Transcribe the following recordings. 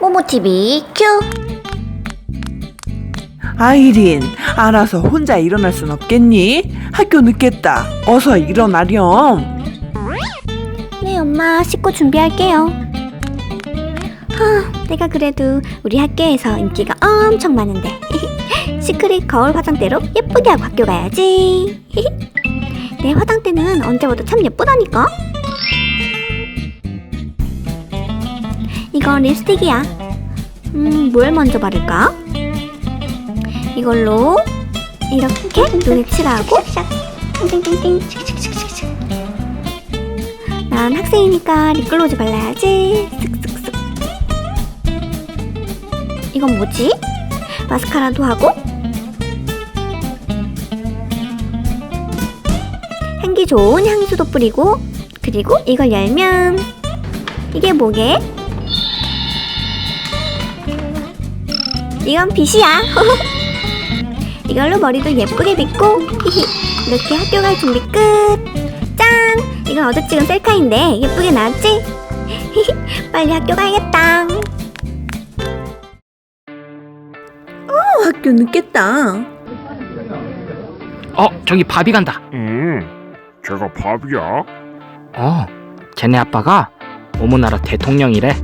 모모TV 큐! 아이린, 알아서 혼자 일어날 순 없겠니? 학교 늦겠다. 어서 일어나렴. 네, 엄마 씻고 준비할게요. 하, 내가 그래도 우리 학교에서 인기가 엄청 많은데 시크릿 거울 화장대로 예쁘게 하고 학교 가야지. 내 화장대는 언제보다 참 예쁘다니까. 이거 립스틱이야. 음, 뭘 먼저 바를까? 이걸로 이렇게 눈에 칠하고 난 학생이니까 립글로즈 발라야지. 쓱쓱쓱. 이건 뭐지? 마스카라도 하고. 향기 좋은 향수도 뿌리고. 그리고 이걸 열면 이게 뭐게? 이건 빗이야. 이걸로 머리도 예쁘게 빗고 이렇게 학교 갈 준비 끝. 짠! 이건 어제 찍은 셀카인데 예쁘게 나왔지? 빨리 학교 가야겠다. 학교 늦겠다. 어, 저기 바비 간다. 음, 제가 밥이야? 어, 쟤네 아빠가 오모나라 대통령이래.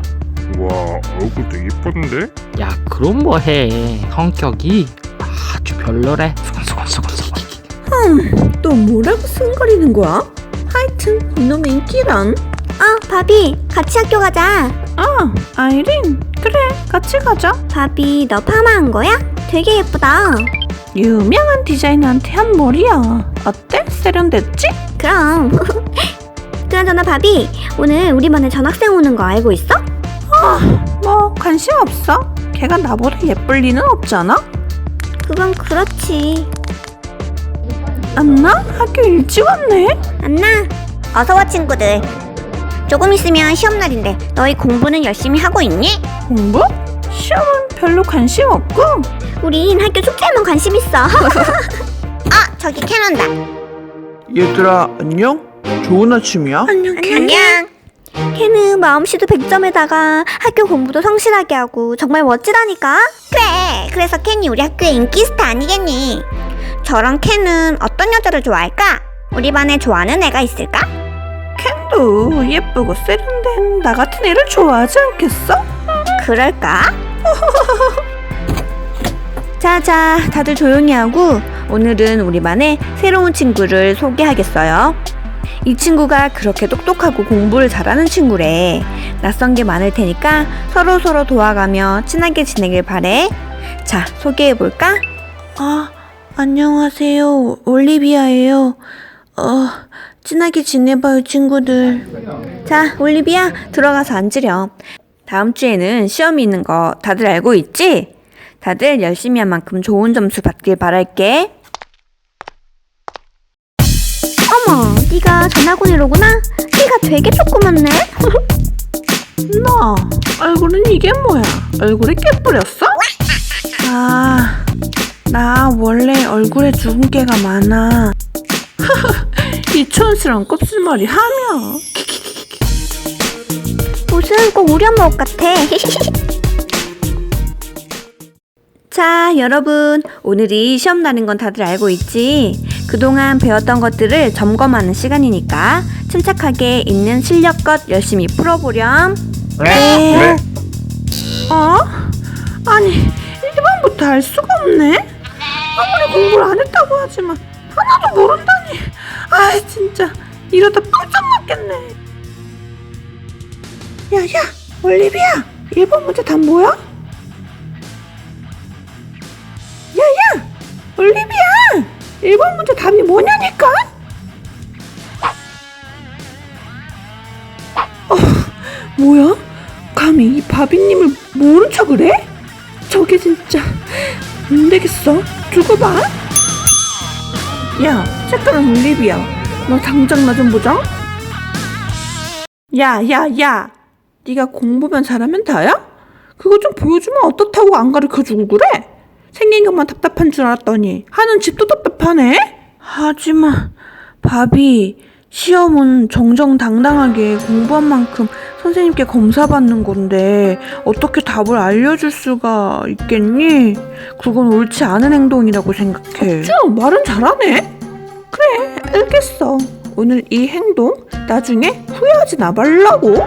와, 얼굴도 예쁜데? 야, 그럼 뭐해. 성격이 아주 별로래. 수건수건수건수건. 또 뭐라고 승거리는 거야? 하여튼 이놈의 인기란. 어, 바비, 같이 학교 가자. 아, 아이린, 그래, 같이 가자. 바비, 너 파마한 거야? 되게 예쁘다. 유명한 디자이너한테 한 머리야. 어때? 세련됐지? 그럼. 그나저나 바비, 오늘 우리 반에 전학생 오는 거 알고 있어? 뭐 관심 없어. 걔가 나보다 예쁠 리는 없잖아. 그건 그렇지. 안나? 학교 일찍 왔네. 안나, 어서 와 친구들. 조금 있으면 시험 날인데 너희 공부는 열심히 하고 있니? 공부? 시험은 별로 관심 없고. 우린 학교 축제에만 관심 있어. 아, 저기 캔 온다. 얘들아 안녕? 좋은 아침이야? 안녕, 걔. 안녕. 걔는 마음씨도 100점에다가 학교 공부도 성실하게 하고 정말 멋지다니까? 그래, 그래서 캔이 우리 학교의 인기 스타 아니겠니? 저런 캔은 어떤 여자를 좋아할까? 우리 반에 좋아하는 애가 있을까? 캔도 예쁘고 세련된 나 같은 애를 좋아하지 않겠어? 그럴까? 자자, 다들 조용히 하고 오늘은 우리 반에 새로운 친구를 소개하겠어요. 이 친구가 그렇게 똑똑하고 공부를 잘하는 친구래. 낯선 게 많을 테니까 서로 서로 도와가며 친하게 지내길 바래. 자, 소개해 볼까? 아, 안녕하세요. 올리비아예요. 어, 친하게 지내봐요, 친구들. 자, 올리비아 들어가서 앉으렴. 다음 주에는 시험이 있는 거 다들 알고 있지? 다들 열심히 한 만큼 좋은 점수 받길 바랄게. 전학원이로구나? 키가 되게 조그맣네? 너 얼굴은 이게 뭐야? 얼굴에 깨 뿌렸어? 아, 나 원래 얼굴에 주근깨가 많아. 이 촌스러운 곱슬머리 하며 무슨 꼭 우리 엄마 옷 같아. 자, 여러분. 오늘이 시험 나는 건 다들 알고 있지? 그동안 배웠던 것들을 점검하는 시간이니까 침착하게 있는 실력껏 열심히 풀어보렴. 네. 어? 아니, 1번부터 알 수가 없네? 아무리 공부를 안 했다고 하지만 하나도 모른다니. 아, 진짜. 이러다 뿔짝 맞겠네. 야, 야, 올리비아. 1번 문제 답 뭐야? 올리비아! 1번 문제 답이 뭐냐니까? 어, 뭐야? 감히 이 바비님을 모른 척을 해? 저게 진짜 안 되겠어. 두고 봐. 야, 색깔은 올리비아. 너 당장 나 좀 보자. 야, 야, 야. 네가 공부만 잘하면 다야? 그거 좀 보여주면 어떻다고 안 가르쳐주고 그래? 생긴 것만 답답한 줄 알았더니 하는 집도 답답하네? 하지만 바비 시험은 정정당당하게 공부한 만큼 선생님께 검사받는 건데 어떻게 답을 알려줄 수가 있겠니? 그건 옳지 않은 행동이라고 생각해. 쭈, 말은 잘하네. 그래, 알겠어. 오늘 이 행동 나중에 후회하지 나 말라고.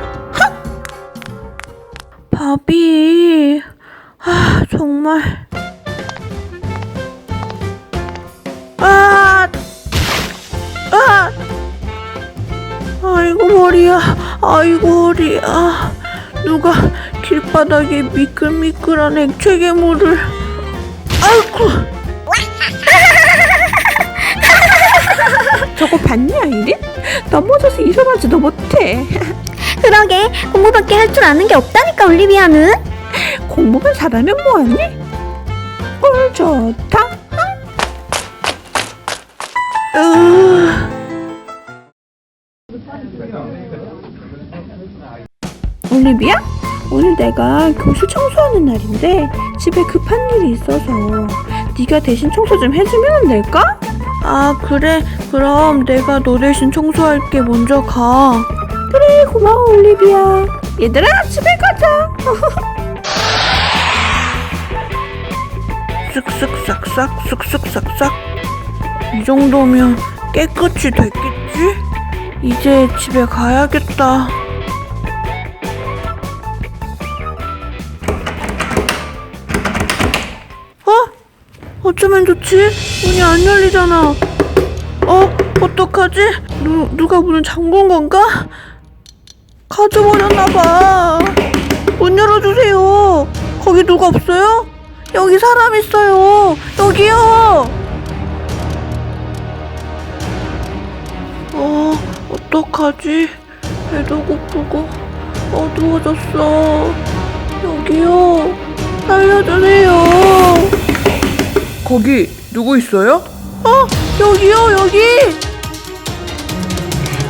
바비, 아 정말. 아, 아. 아이고 머리야 아이고 허리야 누가 길바닥에 미끌미끌한 액체 괴물을 아이고 저거 봤냐 이린? 넘어져서 일어나지도 못해 그러게 공부밖에 할 줄 아는 게 없다니까 올리비아는. 공부만 잘하면 뭐하니? 꿀 좋다 으... 올리비야? 오늘 내가 교실 청소하는 날인데 집에 급한 일이 있어서 네가 대신 청소 좀 해주면 안 될까? 아 그래. 그럼 내가 너 대신 청소할게. 먼저 가. 그래 고마워 올리비아. 얘들아 집에 가자. 쓱쓱 싹싹 쓱쓱 싹싹 이 정도면 깨끗이 됐겠지? 이제 집에 가야겠다 어? 어쩌면 좋지? 문이 안 열리잖아. 어? 어떡하지? 누, 누가 문을 잠근 건가? 가져버렸나봐. 문 열어주세요. 거기 누가 없어요? 여기 사람 있어요. 여기요. 어떡하지? 배도 고프고 어두워졌어. 여기요. 살려주세요. 거기 누구 있어요? 어, 여기요, 여기.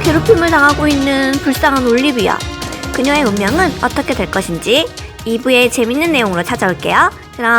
괴롭힘을 당하고 있는 불쌍한 올리비아. 그녀의 운명은 어떻게 될 것인지 2부의 재밌는 내용으로 찾아올게요. 그럼